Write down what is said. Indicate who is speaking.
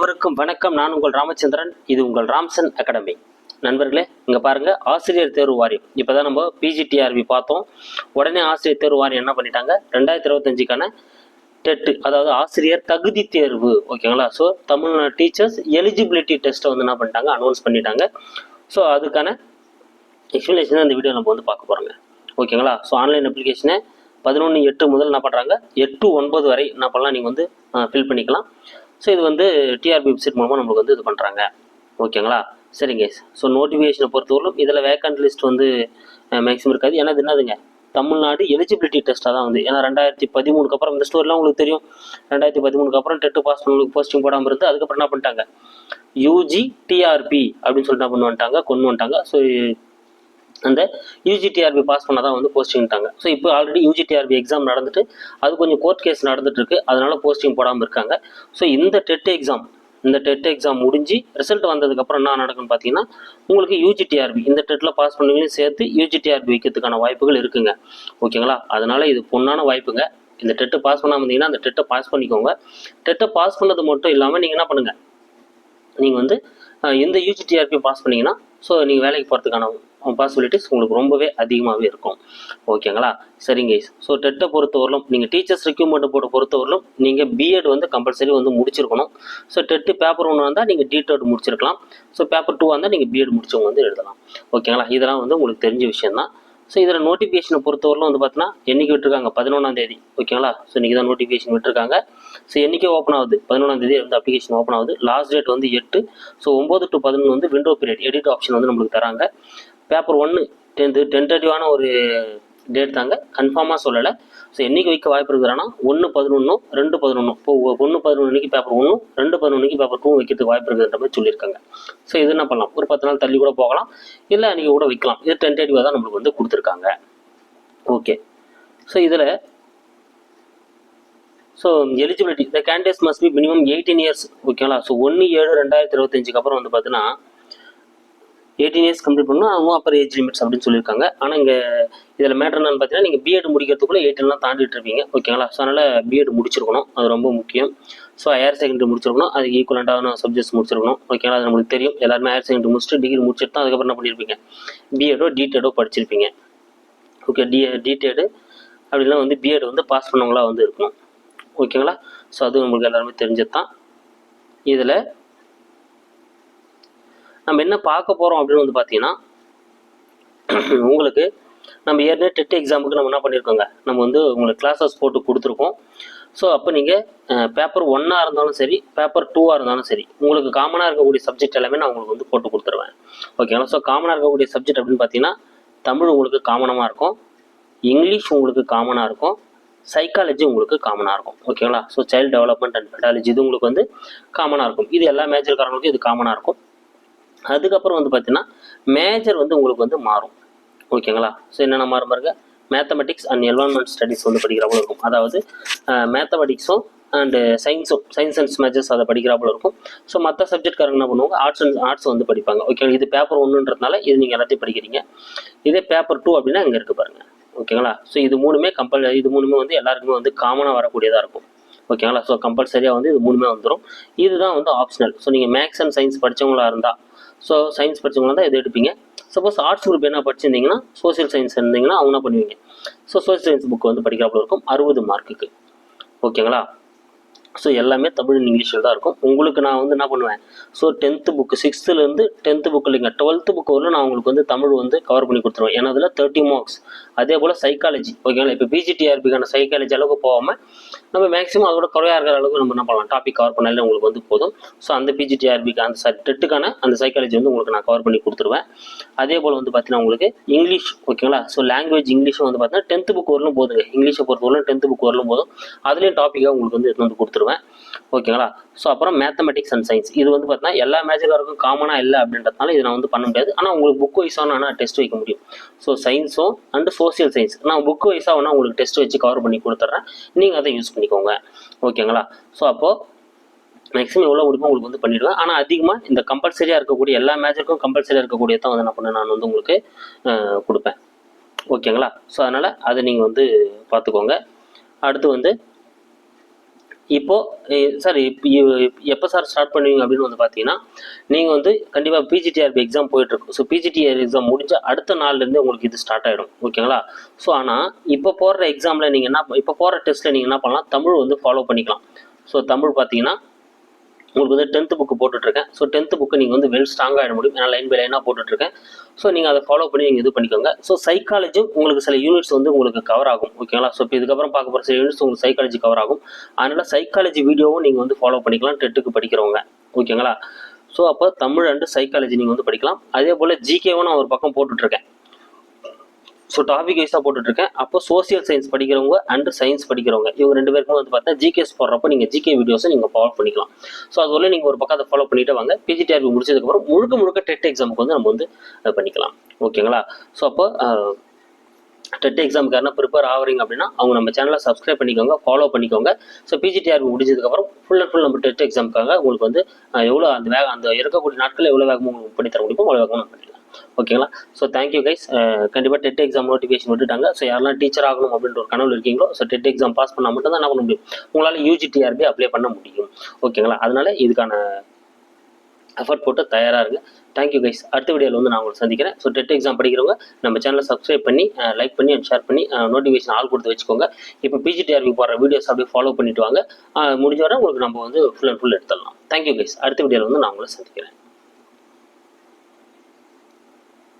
Speaker 1: அனைவருக்கும் வணக்கம். நான் உங்கள் ராமச்சந்திரன். இது உங்கள் ராம்சன் அகாடமி. நண்பர்களே இங்கே பாருங்கள் ஆசிரியர் தேர்வு வாரியம். இப்போ தான் நம்ம பிஜிடிஆர்பி பார்த்தோம். உடனே ஆசிரியர் தேர்வு வாரியம் என்ன பண்ணிட்டாங்க? ரெண்டாயிரத்தி இருபத்தஞ்சுக்கான டெட்டு அதாவது ஆசிரியர் தகுதி தேர்வு ஓகேங்களா ஸோ தமிழ்நாடு டீச்சர்ஸ் எலிஜிபிலிட்டி டெஸ்ட்டை வந்து என்ன பண்ணிட்டாங்க? அனௌன்ஸ் பண்ணிட்டாங்க. ஸோ அதுக்கான எக்ஸ்பிளேஷன் இந்த வீடியோ நம்ம வந்து பார்க்க போகிறோங்க ஓகேங்களா ஸோ ஆன்லைன் அப்ளிகேஷனை பதினொன்று எட்டு முதல் என்ன பண்ணுறாங்க எட்டு ஒன்பது வரை என்ன பண்ணலாம்? நீங்கள் வந்து ஃபில் பண்ணிக்கலாம். ஸோ இது வந்து டிஆர்பி வெப்சைட் மூலமாக நம்மளுக்கு வந்து இது பண்ணுறாங்க ஓகேங்களா? சரிங்க. ஸோ நோட்டிஃபிகேஷனை பொறுத்தவரைக்கும் இதில் வேக்கண்ட் லிஸ்ட் வந்து மேக்ஸிமம் இருக்காது. ஏன்னா அது என்னதுங்க? தமிழ்நாடு எலிஜிபிலிட்டி டெஸ்ட்டாக தான் வந்து. ஏன்னா ரெண்டாயிரத்தி பதிமூணுக்கு அப்புறம் இந்த ஸ்டோரிலாம் உங்களுக்கு தெரியும். ரெண்டாயிரத்தி பதிமூணுக்கு அப்புறம் டெட்டு பாஸ் பண்ணவங்களுக்கு போஸ்டிங் போடாமல் இருந்து அதுக்கப்புறம் என்ன பண்ணிட்டாங்க? யூஜி டிஆர்பி அப்படின்னு சொல்லிட்டு என்ன பண்ணு கொண்டு வந்துட்டாங்க. ஸோ அந்த யூஜிடிஆர்பி பாஸ் பண்ணால் தான் வந்து போஸ்டிங்ட்டாங்க ஸோ இப்போ ஆல்ரெடி யூஜிடிஆர்பி எக்ஸாம் நடந்துட்டு அது கொஞ்சம் கோர்ட் கேஸ் நடந்துட்டு இருக்கு அதனால போஸ்டிங் போடாமல் இருக்காங்க. ஸோ இந்த டெட் எக்ஸாம் இந்த டெட் எக்ஸாம் முடிஞ்சு ரிசல்ட் வந்ததுக்கப்புறம் என்ன நடக்குன்னு பார்த்தீங்கன்னா உங்களுக்கு யூஜிடிஆர்பி இந்த டெட்டில் பாஸ் பண்ணவங்களையும் சேர்த்து யூஜிடிஆர்பி வைக்கிறதுக்கான வாய்ப்புகள் இருக்குங்க. ஓகேங்களா? அதனால இது பொண்ணான வாய்ப்புங்க. இந்த டெட்டு பாஸ் பண்ணாமல் இருந்தீங்கன்னா அந்த டெட்டை பாஸ் பண்ணிக்கோங்க. டெட்டை பாஸ் பண்ணது மட்டும் இல்லாமல் நீங்கள் என்ன பண்ணுங்கள் நீங்கள் வந்து இந்த யூஜிடிஆர்பி பாஸ் பண்ணிங்கன்னா ஸோ நீங்கள் வேலைக்கு போகிறதுக்கான பாசிபிலிட்டிஸ் உங்களுக்கு ரொம்பவே அதிகமாகவே இருக்கும். ஓகேங்களா? சரிங்க ஸோ டெட்டை பொறுத்தவரையிலும் நீங்கள் டீச்சர்ஸ் ரெக்யூப்மெண்ட்டை போட்டு பொறுத்தவரையிலும் நீங்கள் பிஎட் வந்து கம்பல்சரி வந்து முடிச்சிருக்கணும். ஸோ டெட்டு பேப்பர் ஒன்று வந்தால் நீங்கள் டிடெட் முடிச்சிருக்கலாம். ஸோ பேப்பர் டூ வந்தால் நீங்கள் பிஎட் முடிச்சவங்க வந்து எழுதலாம். ஓகேங்களா? இதெல்லாம் வந்து உங்களுக்கு தெரிஞ்ச விஷயம் தான் ஸோ இதில் நோட்டிஃபிகேஷனை பொறுத்தவரையிலும் வந்து பார்த்தீங்கன்னா என்னைக்கு விட்டுருக்காங்க? பதினொன்றாம் தேதி. ஓகேங்களா? ஸோ இன்றைக்கி தான் நோட்டிஃபிகேஷன் விட்டுருக்காங்க. ஸோ என்றைக்கே ஓப்பன் ஆகுது? பதினொன்றாம் தேதி வந்து அப்ளிகேஷன் ஓப்பன் ஆகுது. லாஸ்ட் டேட் வந்து எட்டு. ஸோ ஒம்பது டு பதினொன்று வந்து விண்டோ பீரியட் எடிட் ஆப்ஷன் வந்து நம்மளுக்கு தராங்க. பேப்பர் ஒன்று டென்த்து டென்டேட்டிவான ஒரு டேட் தாங்க. கன்ஃபார்மாக சொல்லலை. ஸோ என்னைக்கு வைக்க வாய்ப்பு இருக்குதுன்னா ஒன்று பதினொன்றும் ரெண்டு பதினொன்றும் இப்போ ஒன்று பதினொன்றுக்கு பேப்பர் ஒன்றும் ரெண்டு பதினொன்றுக்கு பேப்பர் டூ வைக்கிறதுக்கு வாய்ப்பு இருக்குதுன்ற மாதிரி சொல்லியிருக்காங்க. ஸோ இது என்ன பண்ணலாம்? ஒரு பத்து நாள் தள்ளி கூட போகலாம். இல்லை அன்றைக்கி கூட வைக்கலாம். இது டென்டேட்டிவாக தான் நம்மளுக்கு வந்து கொடுத்துருக்காங்க. ஓகே ஸோ இதில் so eligibility the candidates must be minimum eighteen years ஓகேங்களா ஸோ ஒன்று ஏழு ரெண்டாயிரத்தி இருபத்தஞ்சுக்கு அப்புறம் வந்து பார்த்தீங்கன்னா எயிட்டீன் இயர்ஸ் கம்ப்ளீட் பண்ணால் அவங்க அப்பர் ஏஜ் லிமிட்ஸ் அப்படின்னு சொல்லியிருக்காங்க. ஆனால் இங்கே இதில் மேட்டர் என்னன்னு பார்த்தீங்கன்னா நீங்கள் பிஎட் முடிக்கிறதுக்குள்ளே எயிட்டீன்லாம் தாண்டிட்டு இருப்பீங்க. ஓகேங்களா ஸோ அதனால் பிஎட் முடிச்சிருக்கணும். அது ரொம்ப முக்கியம். ஸோ ஹையர் செகண்டரி முடிச்சிருக்கணும். அதுக்கு ஈக்குவலண்டான சப்ஜெக்ட்ஸ் முடிச்சிருக்கணும். ஓகேங்களா அது நம்மளுக்கு தெரியும். எல்லாருமே ஹையர் செகண்டரி முடிச்சுட்டு டிகிரி முடிச்சுட்டு தான் அதுக்கப்புறம் என்ன பண்ணியிருப்பீங்க பிஎடோ டிடெடோ படிச்சிருப்பீங்க. ஓகே டி டிடெடு அப்படிலாம் வந்து பிஎட் வந்து பாஸ் பண்ணவங்களா வந்து இருக்கணும். ஓகேங்களா ஸோ அது உங்களுக்கு எல்லாருமே தெரிஞ்சது தான் இதில் நம்ம என்ன பார்க்க போகிறோம் அப்படின்னு வந்து பார்த்தீங்கன்னா உங்களுக்கு நம்ம ஏற்கனவே டெட் எக்ஸாமுக்கு நம்ம என்ன பண்ணியிருக்கோங்க நம்ம வந்து உங்களுக்கு கிளாஸஸ் போட்டு கொடுத்துருக்கோம். ஸோ அப்போ நீங்கள் பேப்பர் ஒன்னாக இருந்தாலும் சரி பேப்பர் டூவாக இருந்தாலும் சரி உங்களுக்கு காமனாக இருக்கக்கூடிய சப்ஜெக்ட் எல்லாமே நான் உங்களுக்கு வந்து போட்டு கொடுத்துருவேன். ஓகேங்களா ஸோ காமனாக இருக்கக்கூடிய சப்ஜெக்ட் அப்படின்னு பார்த்தீங்கன்னா தமிழ் உங்களுக்கு காமனமாக இருக்கும் இங்கிலீஷ் உங்களுக்கு காமனாக இருக்கும் சைக்காலஜி உங்களுக்கு காமனாக இருக்கும். ஓகேங்களா so child development and pedagogy இது உங்களுக்கு வந்து காமனாக இருக்கும். இது எல்லா மேஜர்காரங்களுக்கும் இது காமனாக இருக்கும். அதுக்கப்புறம் வந்து பார்த்தீங்கன்னா மேஜர் வந்து உங்களுக்கு வந்து மாறும். ஓகேங்களா ஸோ என்னென்ன மாறும் பாருங்க? மேத்தமெட்டிக்ஸ் அண்ட் என்வரான்மெண்ட் ஸ்டடீஸ் வந்து படிக்கிறப்பல இருக்கும். அதாவது மேத்தமெட்டிக்ஸும் அண்டு சயின்ஸும் சயின்ஸ் அண்ட் மேஜர்ஸ் அதை படிக்கிறாப்புல இருக்கும். ஸோ மற்ற சப்ஜெக்ட்காரங்க என்ன பண்ணுவாங்க? ஆர்ட்ஸ் அண்ட் ஆர்ட்ஸ் வந்து படிப்பாங்க. ஓகே இது பேப்பர் ஒன்றுன்றதுனால இது நீங்கள் எல்லாத்தையும் படிக்கிறீங்க. இதே பேப்பர் டூ அப்படின்னா இங்கே இருக்குது பாருங்கள் ஓகேங்களா ஸோ இது மூணுமே கம்பல் இது மூணுமே வந்து எல்லாருக்குமே வந்து காமனாக வரக்கூடியதாக இருக்கும். ஓகேங்களா ஸோ கம்பல்சரியாக வந்து இது மூணுமே வந்துடும் இதுதான் வந்து ஆப்ஷனல் ஸோ நீங்கள் மேக்ஸ் அண்ட் சயின்ஸ் படித்தவங்களா இருந்தால் ஸோ சயின்ஸ் படித்தவங்களாம் தான் இது எடுப்பீங்க. சப்போஸ் ஆர்ட்ஸ் குரூப் என்ன படிச்சிருந்தீங்கன்னா சோசியல் சயின்ஸ் இருந்தீங்கன்னா அவங்க என்ன பண்ணுவீங்க? ஸோ சோசியல் சயின்ஸ் புக் வந்து படிக்கிறாப்புல இருக்கும். அறுபது மார்க்குக்கு. ஓகேங்களா ஸோ எல்லாமே தமிழ் இங்கிலீஷில் தான் இருக்கும். உங்களுக்கு நான் வந்து என்ன பண்ணுவேன்? ஸோ டென்த்து புக்கு சிக்ஸ்த்துலேருந்து டென்த்து புக் இல்லைங்க. டுவெல்த்து புக்கு வரலும் நான் உங்களுக்கு வந்து தமிழ் வந்து கவர் பண்ணி கொடுத்துருவேன். ஏன்னா அதில் தேர்ட்டி மார்க்ஸ் அதே போல் சைக்காலஜி ஓகேங்களா இப்போ பிஜிடிஆர்பிக்கான சைக்காலஜி அளவுக்கு போகாமல் நம்ம மேக்ஸிமம் அதோட குறையாக இருக்கிற அளவுக்கு நம்ம என்ன பண்ணலாம்? டாபிக் கவர் பண்ணாலே உங்களுக்கு வந்து போதும். ஸோ அந்த பிஜிடிஆர்பிக்கு அந்த டெட்டுக்கான அந்த சைக்காலஜி வந்து உங்களுக்கு நான் கவர் பண்ணி கொடுத்துருவேன். அதே போல் வந்து பார்த்தீங்கன்னா உங்களுக்கு இங்கிலீஷ் ஓகேங்களா ஸோ லாங்குவேஜ் இங்கிலீஷும் வந்து பார்த்தீங்கன்னா டென்த்து புக் வரலும் போதுங்க. இங்கிலீஷை பொறுத்தவரைக்கும் டென்த்து புக் வரலும் போதும். அதுலேயும் டாப்பிக்காக உங்களுக்கு வந்து எடுத்து வந்து கொடுத்துருவேன். ஓகேங்களா? ஸோ அப்புறம் மேத்தமெட்டிக்ஸ் அண்ட் சயின்ஸ் இது வந்து பார்த்தீங்கன்னா எல்லா மேஜிக்காருக்கும் காமனாக இல்லை அப்படின்றதுனால இது நான் வந்து பண்ண முடியாது. ஆனால் உங்களுக்கு புக் வைஸாக நான் டெஸ்ட் வைக்க முடியும். ஸோ சயின்ஸும் அண்டு சோஷியல் சயின்ஸ் நான் புக் வைஸாக வேணால் உங்களுக்கு டெஸ்ட் வச்சு கவர் பண்ணி கொடுத்துட்றேன் நீங்கள் அதை யூஸ் பண்ணிக்கோங்க. ஓகேங்களா? ஸோ அப்போது மேக்ஸிமம் எவ்வளோ முடியுமோ உங்களுக்கு வந்து பண்ணிடுவேன். ஆனால் அதிகமாக இந்த கம்பல்சரியாக இருக்கக்கூடிய எல்லா மேஜருக்கும் கம்பல்சரியாக இருக்கக்கூடிய தான் வந்து என்ன பண்ண நான் வந்து உங்களுக்கு கொடுப்பேன். ஓகேங்களா? ஸோ அதனால் அதை நீங்கள் வந்து பார்த்துக்கோங்க அடுத்து வந்து இப்போ சார் எப்போ சார் ஸ்டார்ட் பண்ணுவீங்க அப்படின்னு வந்து பார்த்தீங்கன்னா நீங்கள் வந்து கண்டிப்பாக பிஜிடிஆர்பி எக்ஸாம் போயிட்டு இருக்கும் ஸோ பிஜிடிஆர் எக்ஸாம் முடிஞ்ச அடுத்த நாள்லேருந்து உங்களுக்கு இது ஸ்டார்ட் ஆகிடும் ஓகேங்களா? ஸோ ஆனால் இப்போ போடுற எக்ஸாமில் நீங்கள் என்ன இப்போ போகிற டெஸ்ட்டில் நீங்கள் என்ன பண்ணலாம்? தமிழ் வந்து ஃபாலோ பண்ணிக்கலாம். ஸோ தமிழ் பார்த்தீங்கன்னா உங்களுக்கு வந்து டென்த்து புக்கு போட்டுட்ருக்கேன். ஸோ டென்த்து புக்கு நீங்கள் வந்து வெல் ஸ்ட்ராங்காக ஆகிட முடியும். ஏன்னா லைன் பை லைனாக போட்டுட்ருக்கேன். ஸோ நீங்கள் அதை ஃபாலோ பண்ணி நீங்கள் இது பண்ணிக்கோங்க. ஸோ சைக்காலஜி உங்களுக்கு சில யூனிட்ஸ் வந்து உங்களுக்கு கவர் ஆகும். ஓகேங்களா ஸோ இப்போ இதுக்கப்புறம் பார்க்க போகிற சில யூனிட்ஸ் உங்களுக்கு சைக்காலஜி கவர் ஆகும். அதனால் சைக்காலஜி வீடியோவும் நீங்கள் வந்து ஃபாலோ பண்ணிக்கலாம். டெட்டுக்கு படிக்கிறவங்க. ஓகேங்களா ஸோ அப்போ தமிழ் அண்டு சைக்காலஜி நீங்கள் வந்து படிக்கலாம். அதே போல் ஜிகேவும் நான் ஒரு பக்கம் போட்டுட்ருக்கேன். ஸோ டாபிக் வைஸாக போட்டுட்ருக்கேன். அப்போ சோசியல் சயின்ஸ் படிக்கிறவங்க அண்ட் சயின்ஸ் படிக்கிறவங்க இவங்க ரெண்டு பேருக்கும் வந்து பார்த்தா ஜிகேஸ் போடுறப்போ நீங்கள் ஜிகே வீடியோஸை நீங்கள் ஃபாலோ பண்ணிக்கலாம். ஸோ அதுவரை நீங்கள் ஒரு பக்கம் அதை ஃபாலோ பண்ணிட்டு வாங்க. பிஜிடிஆர்பி முடிச்சதுக்கப்புறம் முழுக்க முழுக்க டெட் எக்ஸாமுக்கு வந்து நம்ம வந்து பண்ணிக்கலாம். ஓகேங்களா ஸோ அப்போ டெட் எக்ஸாமுக்கு யாருன்னா ப்ரிப்பேர் ஆகுறீங்க அப்படின்னா அவங்க நம்ம சேனலை சப்ஸ்கிரைப் பண்ணிக்கோங்க ஃபாலோ பண்ணிக்கோங்க. ஸோ பிஜிடிஆர்பி முடிஞ்சதுக்கப்புறம் ஃபுல் அண்ட் ஃபுல் நம்ம டெட் எக்ஸாமுக்காக உங்களுக்கு வந்து எவ்வளோ அந்த வேக அந்த இருக்கக்கூடிய நாட்கள் எவ்வளோ வேகமாக உங்களுக்கு பண்ணி தர முடியுமோ அவ்வளோ வேகமாக நம்ம பண்ணிக்கலாம். ஓகேங்களா ஸோ தேங்க்யூ கைஸ் கண்டிப்பாக டெட் எக்ஸாம் நோட்டிஃபிகேஷன் விட்டுட்டாங்க. ஸோ யாரெல்லாம் டீச்சர் ஆகணும் அப்படின்ற ஒரு கனவு இருக்கீங்களோ ஸோ டெட் எக்ஸாம் பாஸ் பண்ணால் மட்டும் தான் என்ன பண்ண முடியும்? உங்களால் யூஜிடிஆர்பி அப்ளை பண்ண முடியும். ஓகேங்களா அதனால இதுக்கான எஃபர்ட் போட்டு தயாராக இருங்க. தேங்க்யூ கைஸ் அடுத்த வீடியோவில் வந்து நான் உங்களை சந்திக்கிறேன். ஸோ டெட் எக்ஸாம் படிக்கிறவங்க நம்ம சேனலை சப்ஸ்கிரைப் பண்ணி uh, லைக் பண்ணி அண்ட் ஷேர் பண்ணி uh, நோட்டிஃபிகேஷன் ஆள் கொடுத்து வச்சுக்கோங்க. இப்போ பிஜிடிஆர்பி போடுற வீடியோஸ் அப்படியே ஃபாலோ பண்ணிட்டு வாங்க. Uh, முடிஞ்ச வரை உங்களுக்கு நம்ம வந்து ஃபுல் அண்ட் ஃபுல் எடுத்துடலாம். தேங்க்யூ கைஸ் அடுத்த வீடியோவில் வந்து நான் உங்களை சந்திக்கிறேன்.